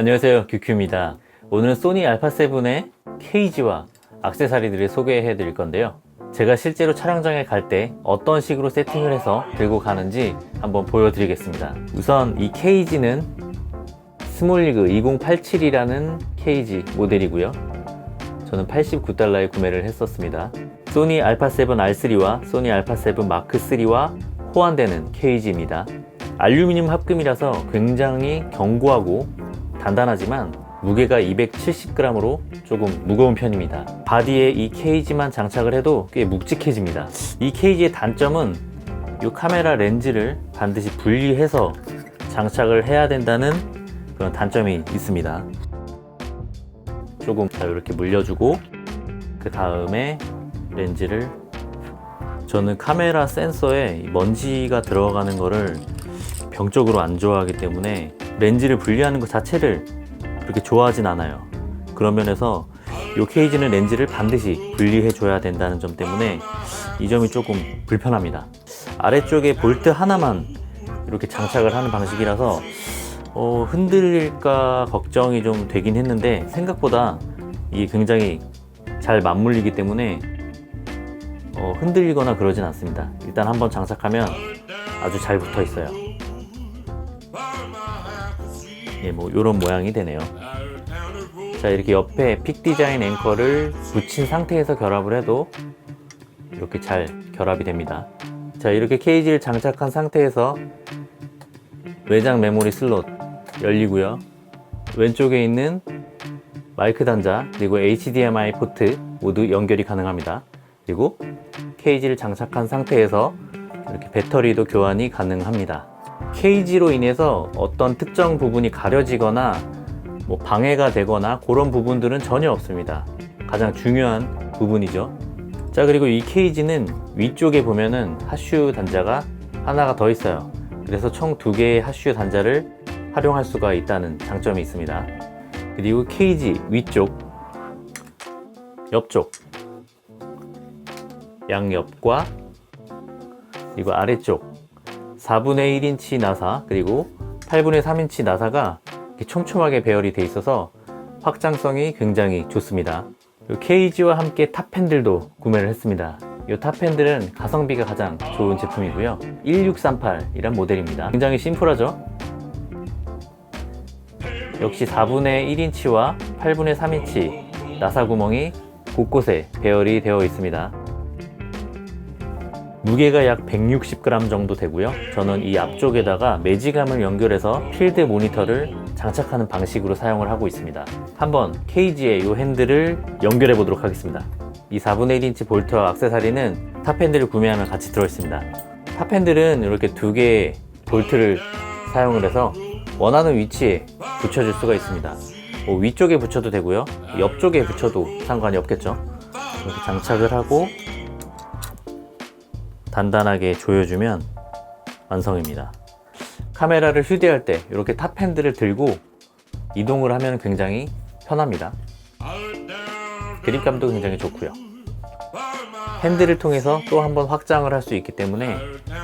안녕하세요 규큐입니다. 오늘은 소니 알파7의 케이지와 악세사리들을 소개해 드릴 건데요. 제가 실제로 촬영장에 갈 때 어떤 식으로 세팅을 해서 들고 가는지 한번 보여드리겠습니다. 우선 이 케이지는 스몰리그 2087이라는 케이지 모델이고요. 저는 89달러에 구매를 했었습니다. 소니 알파7 R3와 소니 알파7 마크3와 호환되는 케이지입니다. 알루미늄 합금이라서 굉장히 견고하고 단단하지만 무게가 270g으로 조금 무거운 편입니다. 바디에 이 케이지만 장착을 해도 꽤 묵직해집니다. 이 케이지의 단점은 이 카메라 렌즈를 반드시 분리해서 장착을 해야 된다는 그런 단점이 있습니다. 조금 자 이렇게 물려주고 그 다음에 렌즈를 저는 카메라 센서에 먼지가 들어가는 거를 병적으로 안 좋아하기 때문에 렌즈를 분리하는 것 자체를 그렇게 좋아하진 않아요. 그런 면에서 이 케이지는 렌즈를 반드시 분리해 줘야 된다는 점 때문에 이 점이 조금 불편합니다. 아래쪽에 볼트 하나만 이렇게 장착을 하는 방식이라서 어, 흔들릴까 걱정이 좀 되긴 했는데 생각보다 이게 굉장히 잘 맞물리기 때문에 어, 흔들리거나 그러진 않습니다. 일단 한번 장착하면 아주 잘 붙어 있어요. 예, 뭐 이런 모양이 되네요. 자, 이렇게 옆에 픽 디자인 앵커를 붙인 상태에서 결합을 해도 이렇게 잘 결합이 됩니다. 자, 이렇게 케이지를 장착한 상태에서 외장 메모리 슬롯 열리고요. 왼쪽에 있는 마이크 단자 그리고 HDMI 포트 모두 연결이 가능합니다. 그리고 케이지를 장착한 상태에서 이렇게 배터리도 교환이 가능합니다. 케이지로 인해서 어떤 특정 부분이 가려지거나 뭐 방해가 되거나 그런 부분들은 전혀 없습니다. 가장 중요한 부분이죠. 자, 그리고 이 케이지는 위쪽에 보면은 하슈 단자가 하나가 더 있어요. 그래서 총 두 개의 하슈 단자를 활용할 수가 있다는 장점이 있습니다. 그리고 케이지 위쪽, 옆쪽, 양옆과 그리고 아래쪽 4분의 1인치 나사 그리고 8분의 3인치 나사가 촘촘하게 배열이 돼 있어서 확장성이 굉장히 좋습니다. 이 케이지와 함께 탑팬들도 구매를 했습니다. 이 탑팬들은 가성비가 가장 좋은 제품이고요. 1638이란 모델입니다. 굉장히 심플하죠? 역시 4분의 1인치와 8분의 3인치 나사 구멍이 곳곳에 배열이 되어 있습니다. 무게가 약 160g 정도 되고요. 저는 이 앞쪽에다가 매지감을 연결해서 필드 모니터를 장착하는 방식으로 사용을 하고 있습니다. 한번 케이지에 이 핸들을 연결해 보도록 하겠습니다. 이 4분의 1인치 볼트와 악세사리는 탑 핸들을 구매하면 같이 들어있습니다. 탑 핸들은 이렇게 두 개의 볼트를 사용을 해서 원하는 위치에 붙여줄 수가 있습니다. 뭐 위쪽에 붙여도 되고요. 옆쪽에 붙여도 상관이 없겠죠. 이렇게 장착을 하고 단단하게 조여주면 완성입니다. 카메라를 휴대할 때 이렇게 탑핸들을 들고 이동을 하면 굉장히 편합니다. 그립감도 굉장히 좋고요. 핸들을 통해서 또 한번 확장을 할 수 있기 때문에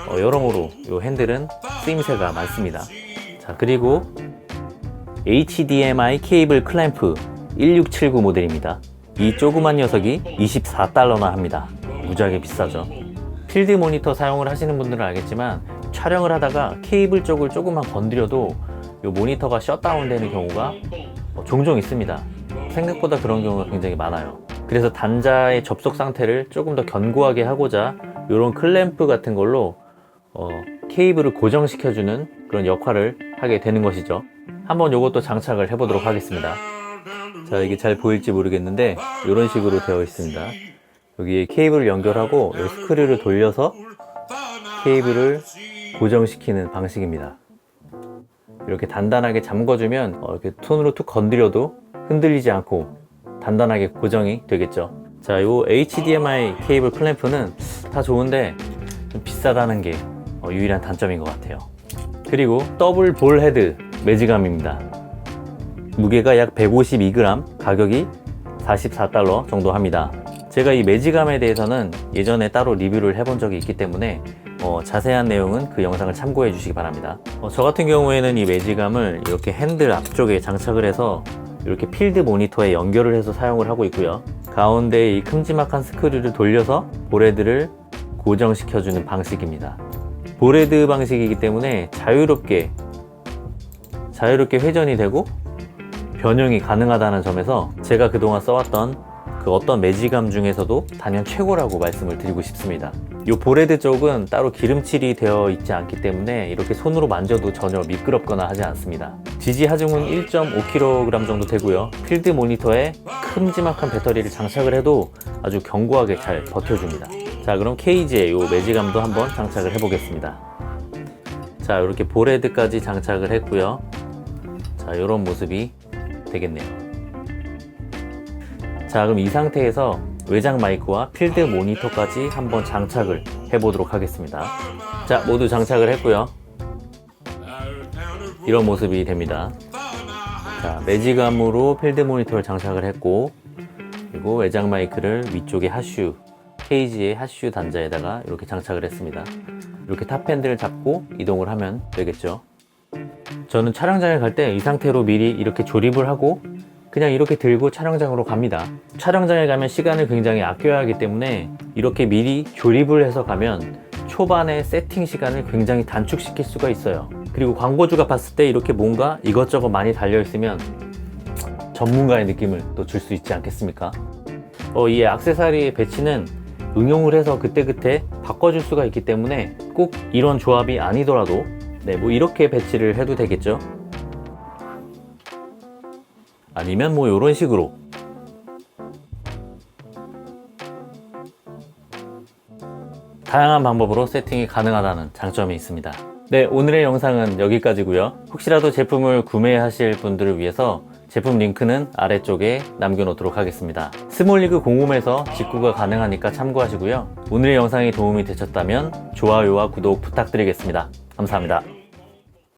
어, 여러모로 이 핸들은 쓰임새가 많습니다. 자 그리고 HDMI 케이블 클램프 1679 모델입니다. 이 조그만 녀석이 24달러나 합니다. 무지하게 비싸죠. 필드 모니터 사용을 하시는 분들은 알겠지만 촬영을 하다가 케이블 쪽을 조금만 건드려도 이 모니터가 셧다운 되는 경우가 어, 종종 있습니다. 생각보다 그런 경우가 굉장히 많아요. 그래서 단자의 접속 상태를 조금 더 견고하게 하고자 이런 클램프 같은 걸로 어, 케이블을 고정시켜주는 그런 역할을 하게 되는 것이죠. 한번 이것도 장착을 해보도록 하겠습니다. 자, 이게 잘 보일지 모르겠는데 이런 식으로 되어 있습니다. 여기에 케이블을 연결하고 이 스크류를 돌려서 케이블을 고정시키는 방식입니다. 이렇게 단단하게 잠궈주면 어, 이렇게 손으로 툭 건드려도 흔들리지 않고 단단하게 고정이 되겠죠. 자, 이 HDMI 케이블 클램프는 다 좋은데 좀 비싸다는 게 어, 유일한 단점인 것 같아요. 그리고 더블 볼 헤드 매지감입니다. 무게가 약 152g, 가격이 44달러 정도 합니다. 제가 이 매지감에 대해서는 예전에 따로 리뷰를 해본 적이 있기 때문에 어, 자세한 내용은 그 영상을 참고해 주시기 바랍니다. 어, 저 같은 경우에는 이 매지감을 이렇게 핸들 앞쪽에 장착을 해서 이렇게 필드 모니터에 연결을 해서 사용을 하고 있고요. 가운데 이 큼지막한 스크류를 돌려서 보레드를 고정시켜 주는 방식입니다. 보레드 방식이기 때문에 자유롭게 자유롭게 회전이 되고 변형이 가능하다는 점에서 제가 그동안 써왔던 그 어떤 매지감 중에서도 단연 최고라고 말씀을 드리고 싶습니다. 이 보레드 쪽은 따로 기름칠이 되어 있지 않기 때문에 이렇게 손으로 만져도 전혀 미끄럽거나 하지 않습니다. 지지 하중은 1.5kg 정도 되고요. 필드 모니터에 큼지막한 배터리를 장착을 해도 아주 견고하게 잘 버텨줍니다. 자, 그럼 케이지에 이 매지감도 한번 장착을 해보겠습니다. 자, 이렇게 보레드까지 장착을 했고요. 자, 이런 모습이 되겠네요. 자, 그럼 이 상태에서 외장 마이크와 필드 모니터까지 한번 장착을 해보도록 하겠습니다. 자, 모두 장착을 했고요. 이런 모습이 됩니다. 자, 매지감으로 필드 모니터를 장착을 했고, 그리고 외장 마이크를 위쪽에 하슈, 케이지의 하슈 단자에다가 이렇게 장착을 했습니다. 이렇게 탑핸들을 잡고 이동을 하면 되겠죠. 저는 촬영장에 갈 때 이 상태로 미리 이렇게 조립을 하고 그냥 이렇게 들고 촬영장으로 갑니다. 촬영장에 가면 시간을 굉장히 아껴야 하기 때문에 이렇게 미리 조립을 해서 가면 초반에 세팅 시간을 굉장히 단축시킬 수가 있어요. 그리고 광고주가 봤을 때 이렇게 뭔가 이것저것 많이 달려 있으면 전문가의 느낌을 또 줄 수 있지 않겠습니까? 어, 이 액세서리의 배치는 응용을 해서 그때그때 바꿔줄 수가 있기 때문에 꼭 이런 조합이 아니더라도 네, 뭐 이렇게 배치를 해도 되겠죠. 아니면 뭐 이런 식으로 다양한 방법으로 세팅이 가능하다는 장점이 있습니다. 네, 오늘의 영상은 여기까지고요. 혹시라도 제품을 구매하실 분들을 위해서 제품 링크는 아래쪽에 남겨놓도록 하겠습니다. 스몰리그 공홈에서 직구가 가능하니까 참고하시고요. 오늘의 영상이 도움이 되셨다면 좋아요와 구독 부탁드리겠습니다. 감사합니다.